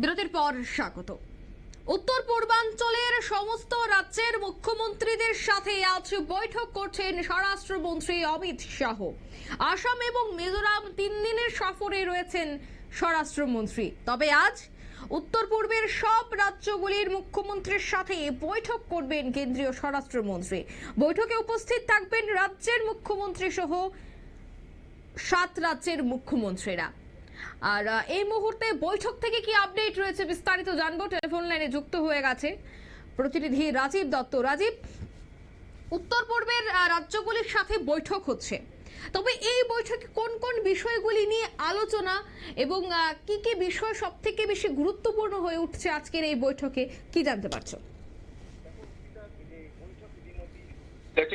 বিরতির পর স্বাগত। উত্তর পূর্বাঞ্চলের সমস্ত রাজ্যের মুখ্যমন্ত্রীদের সাথে আজ বৈঠক করছেন স্বরাষ্ট্রমন্ত্রী অমিত শাহ। আসাম এবং মিজোরাম তিন দিনের সফরে রয়েছেন স্বরাষ্ট্রমন্ত্রী। তবে আজ উত্তর পূর্বের সব রাজ্যগুলির মুখ্যমন্ত্রীর সাথে বৈঠক করবেন কেন্দ্রীয় স্বরাষ্ট্রমন্ত্রী। বৈঠকে উপস্থিত থাকবেন রাজ্যের মুখ্যমন্ত্রী সহ সাত রাজ্যের মুখ্যমন্ত্রীরা। আর এই মুহূর্তে বৈঠক থেকে কি আপডেট রয়েছে বিস্তারিত জানব? টেলিফোন লাইনে যুক্ত হয়ে গেছে প্রতিনিধি রাজীব দত্ত। রাজীব, উত্তর পূর্বের রাজ্যগুলির সাথে বৈঠক হচ্ছে। তবে এই বৈঠকে কোন কোন বিষয়গুলি নিয়ে আলোচনা এবং কি কি বিষয় সব থেকে বেশি গুরুত্বপূর্ণ হয়ে উঠছে আজকের এই বৈঠকে, কি জানতে পারছ?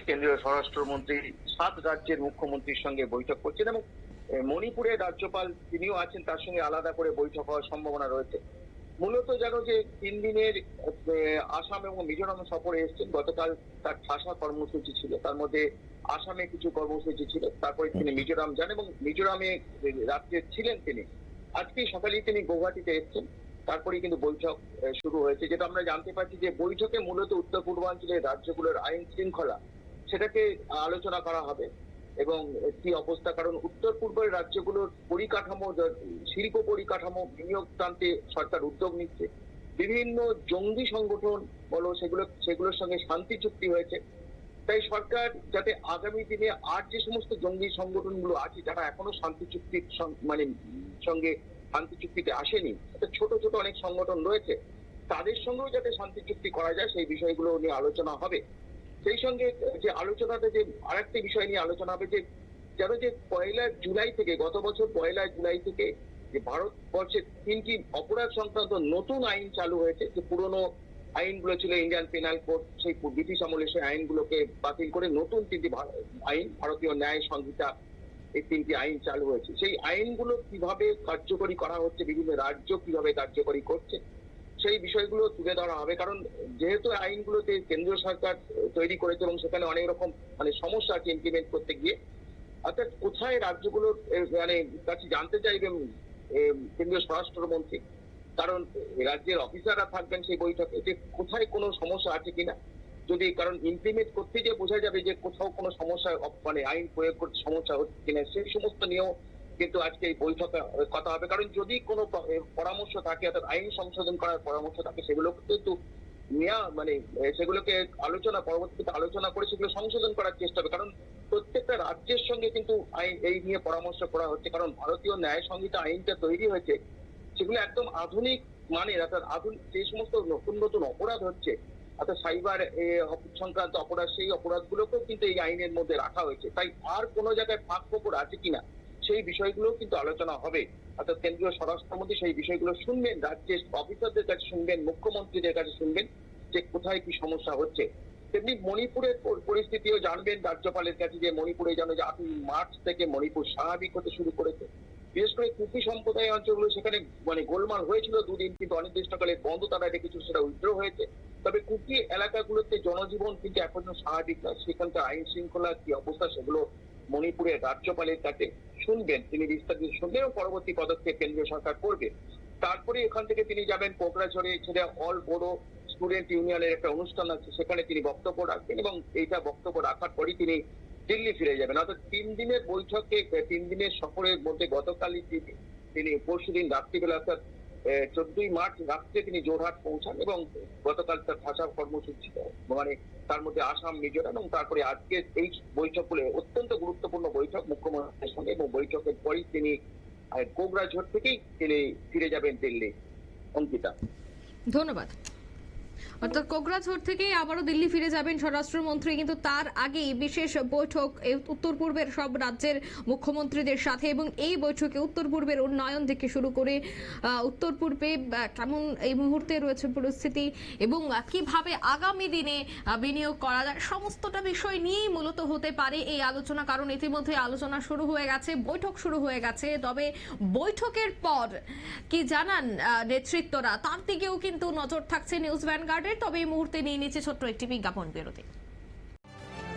কেন্দ্রীয় স্বরাষ্ট্রমন্ত্রী সাত রাজ্যের মুখ্যমন্ত্রীর সঙ্গে বৈঠক করছেন এবং মণিপুরের রাজ্যপাল তিনিও আছেন তার সঙ্গে আলাদা করে বৈঠক হওয়ার সম্ভাবনা রয়েছে। মূলত যেন যে তিন দিনের আসাম এবং মিজোরাম সফরে এসেছেন গতকাল তার ঠাসা কর্মসূচি ছিল। তার মধ্যে আসামে কিছু কর্মসূচি ছিল তারপরে তিনি মিজোরাম যান এবং মিজোরামে রাত্রে ছিলেন তিনি আজকে সকালেই তিনি গৌহাটিতে এসেছেন। তারপরেই কিন্তু বৈঠক শুরু হয়েছে। যেটা আমরা জানতে পারছি যে বৈঠকে মূলত উত্তর পূর্বাঞ্চলের রাজ্যগুলোর আইন শৃঙ্খলা সেটাকে আলোচনা করা হবে। এবং কি অবস্থা, কারণ উত্তর পূর্বের রাজ্যগুলোর পরিকাঠামো, শিল্প পরিকাঠামো বিনিয়োগ টানতে সরকার উদ্যোগ নিচ্ছে। বিভিন্ন জঙ্গি সংগঠন বলো, সেগুলো, সেগুলোর সঙ্গে শান্তি চুক্তি হয়েছে। তাই সরকার যাতে আগামী দিনে আর যে সমস্ত জঙ্গি সংগঠনগুলো আছে, যারা এখনও শান্তি চুক্তির মানে সঙ্গে শান্তি চুক্তিতে আসেনি ছোট ছোট অনেক সংগঠন রয়েছে, তাদের সঙ্গেও যাতে শান্তি চুক্তি করা যায়, সেই বিষয়গুলো নিয়ে আলোচনা হবে। সেই সঙ্গে যে আলোচনাতে যে আরেকটি বিষয় নিয়ে আলোচনা হবে যে যেন যে পয়লা জুলাই থেকে, গত বছর পয়লা জুলাই থেকে যে ভারতবর্ষে তিনটি অপরাধ সংক্রান্ত নতুন আইন চালু হয়েছে, যে পুরনো আইনগুলো ছিল ইন্ডিয়ান পেনাল কোড সেই ব্রিটিশ আমলে সেই আইনগুলোকে বাতিল করে নতুন তিনটি আইন, ভারতীয় ন্যায় সংহিতা, এই তিনটি আইন চালু হয়েছে। সেই আইনগুলো কীভাবে কার্যকরী করা হচ্ছে, বিভিন্ন রাজ্য কীভাবে কার্যকরী করছে সেই বিষয়গুলো তুলে ধরা হবে। কারণ যেহেতু আইনগুলোতে কেন্দ্রীয় সরকার তৈরি করেছে এবং সেখানে অনেক রকম মানে সমস্যা আছে ইমপ্লিমেন্ট করতে গিয়ে, অর্থাৎ কোথায় রাজ্যগুলোর মানে কাছে জানতে চাইবেন কেন্দ্রীয় স্বরাষ্ট্রমন্ত্রী? কারণ রাজ্যের অফিসাররা থাকবেন সেই বৈঠকে যে কোথায় কোনো সমস্যা আছে কিনা? যদি, কারণ ইমপ্লিমেন্ট করতে গিয়ে বোঝা যাবে যে কোথাও কোনো সমস্যা মানে আইন প্রয়োগ করতে সমস্যা হচ্ছে কিনা, সেই সমস্ত নিয়েও কিন্তু আজকে এই বৈঠকে কথা হবে। কারণ যদি কোনো পরামর্শ থাকে, অর্থাৎ আইন সংশোধন করার পরামর্শ থাকে সেগুলো কিন্তু নেওয়া মানে সেগুলোকে আলোচনা, পরবর্তীতে আলোচনা করে সেগুলো সংশোধন করার চেষ্টা হবে। কারণ প্রত্যেকটা রাজ্যের সঙ্গে কিন্তু আইন, এই নিয়ে পরামর্শ করা হচ্ছে। কারণ ভারতীয় ন্যায় সংহিতা আইনটা তৈরি হয়েছে, সেগুলো একদম আধুনিক মানে অর্থাৎ আধুনিক যে সমস্ত নতুন নতুন অপরাধ হচ্ছে, অর্থাৎ সাইবার সংক্রান্ত অপরাধ, সেই অপরাধগুলোকেও কিন্তু এই আইনের মধ্যে রাখা হয়েছে। তাই আর কোনো জায়গায় ফাঁক ফোকর আছে কিনা সেই বিষয়গুলো কিন্তু আলোচনা হবে। অর্থাৎ কেন্দ্রীয় স্বরাষ্ট্রমন্ত্রী সেই বিষয়গুলো শুনবেন, রাজ্যের অফিসারদের কাছে শুনবেন, মুখ্যমন্ত্রীদের কাছে শুনবেন যে কোথায় কি সমস্যা হচ্ছে। তেমনি মণিপুরের পরিস্থিতিও জানবেন, রাজ্যপালের কাছে যে মণিপুরে জানো যে আপনি মার্চ থেকে মণিপুর স্বাভাবিক হতে শুরু করেছে। বিশেষ করে কুকি সম্প্রদায় অঞ্চলগুলো সেখানে মানে গোলমাল হয়েছিল দুদিন, কিন্তু অনির্দিষ্টকালে বন্ধ, তারা রেখেছিল সেটা উইথড্র হয়েছে। তবে কুকি এলাকাগুলোতে জনজীবন কিন্তু এখনও স্বাভাবিক নয়। সেখানকার আইন শৃঙ্খলা কি অবস্থা সেগুলো মণিপুরের রাজ্যপালের কাছে শুনবেন, তিনি বিস্তারিত শুনবেন এবং পরবর্তী পদক্ষেপ কেন্দ্রীয় সরকার করবে। তারপরে এখান থেকে তিনি যাবেন কোকরাঝরে ছেড়ে অল বড় স্টুডেন্ট ইউনিয়নের একটা অনুষ্ঠান আছে, সেখানে তিনি বক্তব্য রাখবেন এবং এইটা বক্তব্য রাখার পরই তিনি দিল্লি ফিরে যাবেন। অর্থাৎ তিন দিনের বৈঠকে তিন দিনের সফরের মধ্যে গতকালই তিনি তিনি পরশু দিন রাত্রিবেলা, অর্থাৎ চোদ্দই মার্চ রাত্রে তিনি জোরহাট পৌঁছান এবং গতকাল তার ভাষা কর্মসূচি মানে তার মধ্যে আসাম মিজোরাম এবং তারপরে আজকে এই বৈঠকগুলো অত্যন্ত গুরুত্বপূর্ণ বৈঠক মুখ্যমন্ত্রীর সঙ্গে এবং বৈঠকের পরেই তিনি আহ, থেকেই তিনি ফিরে যাবেন দিল্লি। অঙ্কিতা। ধন্যবাদ। অর্থাৎ কোকরাঝড় থেকে আবারও দিল্লি ফিরে যাবেন স্বরাষ্ট্রমন্ত্রী। কিন্তু তার আগেই বিশেষ বৈঠক উত্তর পূর্বের সব রাজ্যের মুখ্যমন্ত্রীদের সাথে এবং এই বৈঠকে উত্তর পূর্বের উন্নয়ন থেকে শুরু করে উত্তর পূর্বে কেমন এই মুহূর্তে রয়েছে পরিস্থিতি এবং কীভাবে আগামী দিনে বিনিয়োগ করা যায়, সমস্তটা বিষয় নিয়েই মূলত হতে পারে এই আলোচনা। কারণ ইতিমধ্যে আলোচনা শুরু হয়ে গেছে, বৈঠক শুরু হয়ে গেছে। তবে বৈঠকের পর, কি জানান নেতৃত্বরা? তার দিকেও কিন্তু নজর থাকছে নিউজ ভ্যানগার্ডের। তবে এই মুহূর্তে নিয়ে নিচ্ছে ছোট্ট একটি বিজ্ঞাপন বিরতি।